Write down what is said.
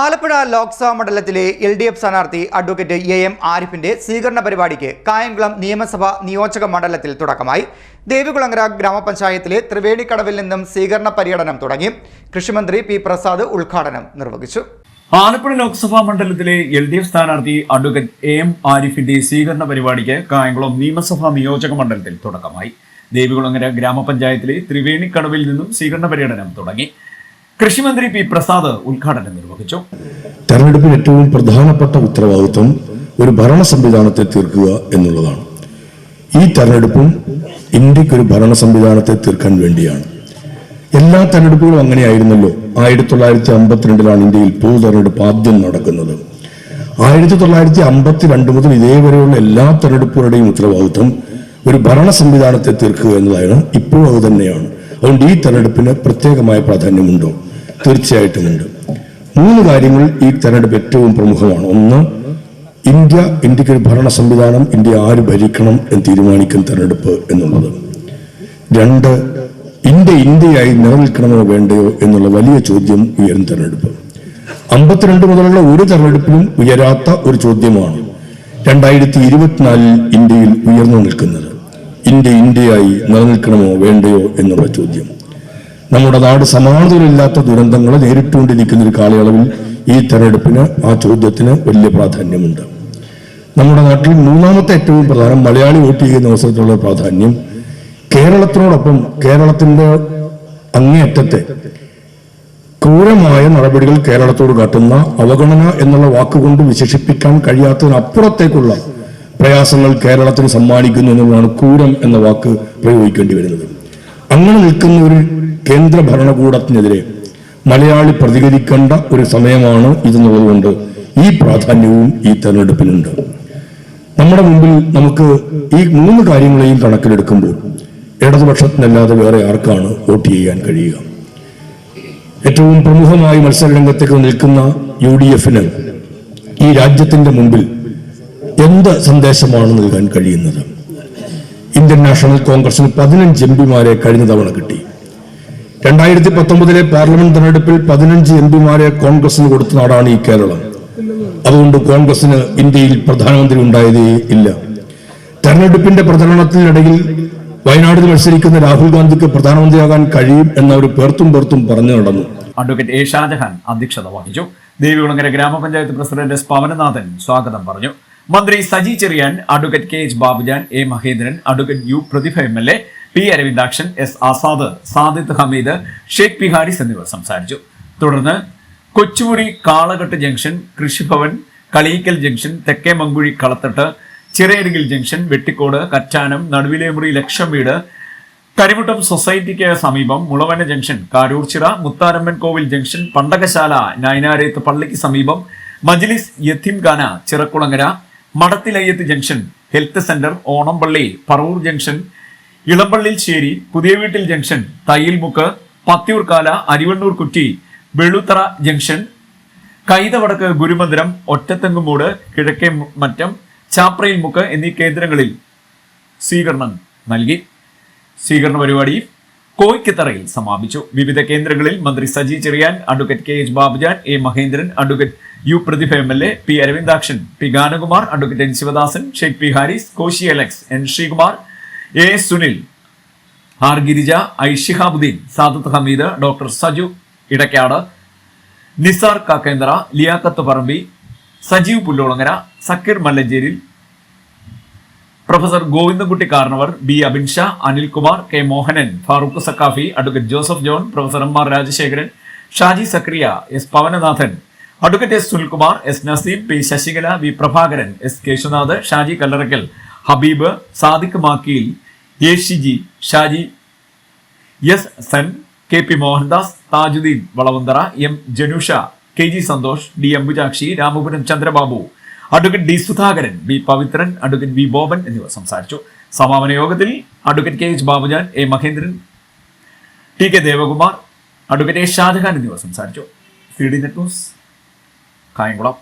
ആലപ്പുഴ ലോക്സഭാ മണ്ഡലത്തിലെ L D F സ്ഥാനാർത്ഥി advocate A M ആരിഫിന്റെ സ്വീകരണ പരിപാടിക്ക് കായംകുളം നിയമസഭാ നിയോജക മണ്ഡലത്തിൽ തുടക്കമായി. ദേവികുളങ്ങര ഗ്രാമപഞ്ചായത്തിലെ ത്രിവേണിക്കടവിൽ നിന്നും സ്വീകരണ പര്യടനം തുടങ്ങി. കൃഷിമന്ത്രി പി പ്രസാദ് ഉദ്ഘാടനം നിർവഹിച്ചു. ആലപ്പുഴ ലോക്സഭാ മണ്ഡലത്തിലെ എൽ ഡി എഫ് സ്ഥാനാർത്ഥി അഡ്വക്കേറ്റ് എ എം ആരിഫിന്റെ സ്വീകരണ പരിപാടിക്ക് കായംകുളം നിയമസഭാ നിയോജക മണ്ഡലത്തിൽ തുടക്കമായി. ദേവികുളങ്ങര ഗ്രാമപഞ്ചായത്തിലെ ത്രിവേണിക്കടവിൽ നിന്നും സ്വീകരണ പര്യടനം തുടങ്ങി. കൃഷിമന്ത്രി പി പ്രസാദ് ഉദ്ഘാടനം നിർവഹിച്ചു. തെരഞ്ഞെടുപ്പിൽ ഏറ്റവും പ്രധാനപ്പെട്ട ഉത്തരവാദിത്വം ഒരു ഭരണ സംവിധാനത്തെ തീർക്കുക എന്നുള്ളതാണ്. ഈ തെരഞ്ഞെടുപ്പും ഇന്ത്യയ്ക്ക് ഒരു ഭരണ സംവിധാനത്തെ തീർക്കാൻ വേണ്ടിയാണ്. എല്ലാ തെരഞ്ഞെടുപ്പുകളും അങ്ങനെയായിരുന്നല്ലോ. ആയിരത്തി തൊള്ളായിരത്തി അമ്പത്തിരണ്ടിലാണ് ഇന്ത്യയിൽ പൊതു തെരഞ്ഞെടുപ്പ് ആദ്യം നടക്കുന്നത്. ആയിരത്തി തൊള്ളായിരത്തി അമ്പത്തിരണ്ട് മുതൽ ഇതേവരെയുള്ള എല്ലാ തെരഞ്ഞെടുപ്പുകളുടെയും ഉത്തരവാദിത്വം ഒരു ഭരണ സംവിധാനത്തെ തീർക്കുക എന്നതാണ് ഇപ്പോഴും അത് തന്നെയാണ്. അതുകൊണ്ട് ഈ തെരഞ്ഞെടുപ്പിന് പ്രത്യേകമായ പ്രാധാന്യമുണ്ടോ? തീർച്ചയായിട്ടും ഉണ്ട്. മൂന്ന് കാര്യങ്ങൾ ഈ തെരഞ്ഞെടുപ്പ് ഏറ്റവും പ്രമുഖമാണ്. ഒന്ന് ഇന്ത്യ ഇന്ത്യയ്ക്ക് ഒരു ഭരണ സംവിധാനം ഇന്ത്യ ആര് ഭരിക്കണം എന്ന് തീരുമാനിക്കും തെരഞ്ഞെടുപ്പ് എന്നുള്ളത്. രണ്ട് ഇന്ത്യ ഇന്ത്യയായി നിലനിൽക്കണമോ വേണ്ടയോ എന്നുള്ള വലിയ ചോദ്യം ഉയരും തെരഞ്ഞെടുപ്പ്. അമ്പത്തിരണ്ട് മുതലുള്ള ഒരു തെരഞ്ഞെടുപ്പിലും ഉയരാത്ത ഒരു ചോദ്യമാണ് രണ്ടായിരത്തി ഇരുപത്തിനാലിൽ ഇന്ത്യയിൽ ഉയർന്നു നിൽക്കുന്നത്. ഇന്ത്യ ഇന്ത്യയായി നിലനിൽക്കണമോ വേണ്ടയോ എന്നുള്ള ചോദ്യം. നമ്മുടെ നാട് സമാധാനമില്ലാത്ത ദുരന്തങ്ങൾ നേരിട്ടുകൊണ്ടിരിക്കുന്ന ഒരു കാലയളവിൽ ഈ തെരഞ്ഞെടുപ്പിന് ആ ചോദ്യത്തിന് വലിയ പ്രാധാന്യമുണ്ട്. നമ്മുടെ നാട്ടിൽ മൂന്നാമത്തെ ഏറ്റവും പ്രധാനം മലയാളി വോട്ട് ചെയ്യുന്ന അവസരത്തിലുള്ള പ്രാധാന്യം കേരളത്തിനോടൊപ്പം കേരളത്തിന്റെ അങ്ങേയറ്റത്തെ ക്രൂരമായ നടപടികൾ കേരളത്തോട് കാട്ടുന്ന അവഗണന എന്നുള്ള വാക്കുകൊണ്ട് വിശേഷിപ്പിക്കാൻ കഴിയാത്തതിനപ്പുറത്തേക്കുള്ള പ്രയാസങ്ങൾ കേരളത്തിന് സമ്മാനിക്കുന്നു എന്നുള്ളതാണ് ക്രൂരം എന്ന വാക്ക് പ്രയോഗിക്കേണ്ടി വരുന്നത്. അങ്ങനെ നിൽക്കുന്ന ഒരു കേന്ദ്ര ഭരണകൂടത്തിനെതിരെ മലയാളി പ്രതികരിക്കേണ്ട ഒരു സമയമാണ് ഇതെന്നുള്ളതുകൊണ്ട് ഈ പ്രാധാന്യവും ഈ തെരഞ്ഞെടുപ്പിനുണ്ട്. നമ്മുടെ മുമ്പിൽ നമുക്ക് ഈ മൂന്ന് കാര്യങ്ങളെയും കണക്കിലെടുക്കുമ്പോൾ ഇടതുപക്ഷത്തിനല്ലാതെ വേറെ ആർക്കാണ് വോട്ട് ചെയ്യാൻ കഴിയുക? ഏറ്റവും പ്രമുഖമായി മത്സരരംഗത്തേക്ക് നിൽക്കുന്ന യു ഡി എഫിന് ഈ രാജ്യത്തിന്റെ മുമ്പിൽ എന്ത് സന്ദേശമാണ് നൽകാൻ കഴിയുന്നത്? ഇന്ത്യൻ നാഷണൽ കോൺഗ്രസിന് പതിനഞ്ച് എം പിമാരെ കഴിഞ്ഞ തവണ കിട്ടി. രണ്ടായിരത്തി പത്തൊമ്പതിലെ പാർലമെന്റ് തെരഞ്ഞെടുപ്പിൽ പതിനഞ്ച് എം പിമാരെ കോൺഗ്രസിന് കൊടുത്ത നാടാണ് ഈ കേരളം. അതുകൊണ്ട് കോൺഗ്രസിന് ഇന്ത്യയിൽ പ്രധാനമന്ത്രി ഉണ്ടായതേ ഇല്ല. തെരഞ്ഞെടുപ്പിന്റെ പ്രചരണത്തിനിടയിൽ വയനാട്ടിൽ മത്സരിക്കുന്ന രാഹുൽ ഗാന്ധിക്ക് പ്രധാനമന്ത്രിയാകാൻ കഴിയും എന്നവർ പേർത്തും പേർത്തും പറഞ്ഞു നടന്നു. അഡ്വക്കേറ്റ് എ ഷാജഹാൻ അധ്യക്ഷത വഹിച്ചു. ദേവികുളങ്ങര ഗ്രാമപഞ്ചായത്ത് പ്രസിഡന്റ് പവനനാഥൻ സ്വാഗതം പറഞ്ഞു. മന്ത്രി Saji Cheriyan advocate K H Babujan A Mahendran advocate U Prathibha M L A P Aravindakshan S Azad Sadid Hameed Sheikh P Haris എന്നിവർ സംസാരിച്ചു. തുടർന്ന് കൊച്ചുമുറി കാളകെട്ട് ജംഗ്ഷൻ കൃഷിഭവൻ കളിയിക്കൽ ജംഗ്ഷൻ തെക്കേ മങ്കുഴി കളത്തട്ട് ചിറയരുകിൽ ജംഗ്ഷൻ വെട്ടിക്കോട് കറ്റാനം നടുവിലേമുറി ലക്ഷം വീട് കരിമുട്ടം സൊസൈറ്റിക്ക് സമീപം മുളവന ജംഗ്ഷൻ കാരൂർച്ചിറ മുത്താരമ്മൻ കോവിൽ ജംഗ്ഷൻ പണ്ടകശാല നൈനാരേത്ത് പള്ളിക്ക് സമീപം Majlis Yatheemkhana Chirakkulangara Madathilayyathu junction health centre Onampally Paravur junction Elampallissery പുതിയ വീട്ടിൽ ജംഗ്ഷൻ തയ്യിൽമുക്ക് പത്തിയൂർക്കാല അരിവണ്ണൂർ കുറ്റി വെളുത്തറ ജംഗ്ഷൻ കൈതവടക്ക് ഗുരുമന്ദിരം ഒറ്റത്തെങ്ങുമൂട് കിഴക്കേ മറ്റം ചാപ്രയിൽ മുക്ക് എന്നീ കേന്ദ്രങ്ങളിൽ സ്വീകരണം നൽകി. സ്വീകരണ പരിപാടി കോയിക്കത്തറയിൽ സമാപിച്ചു. വിവിധ കേന്ദ്രങ്ങളിൽ മന്ത്രി Saji Cheriyan advocate K H Babujan A Mahendran advocate U Prathibha M L A P Aravindakshan P Ganakumar advocate N Sivadasan Sheikh P Haris Koshy Alex N Sreekumar A Sunil R Girija I Shihabuddin Sadath Hameed doctor Saju Edakkad Nizar Kakkendra Liyakath Parambi Sajeev Pullolangara Zakir Mallancheril professor Govindankutty Karnavar B Abin Shah Anilkumar K Mohanan Farooq Sakhafi advocate Joseph John professor M R Rajasekharan Shaji Zakariya S Pavananathan advocate S Sunilkumar S Naseem P Sasikala V Prabhakaran S Keshunath Shaji Kallarakkal Habeeb Sadiq Makkeel Shiji Shaji S San K P Mohandas Tajuddin Valavanthara M Janusha K G Santhosh D Ambujakshi Ramapuram Chandrababu advocate D Sudhakaran B Pavithran advocate V Boban എന്നിവർ സംസാരിച്ചു. സമാപന യോഗത്തിൽ advocate K H Babujan A Mahendran T K Devakumar advocate A Shajahan എന്നിവർ സംസാരിച്ചു. C D net news Kayamkulam.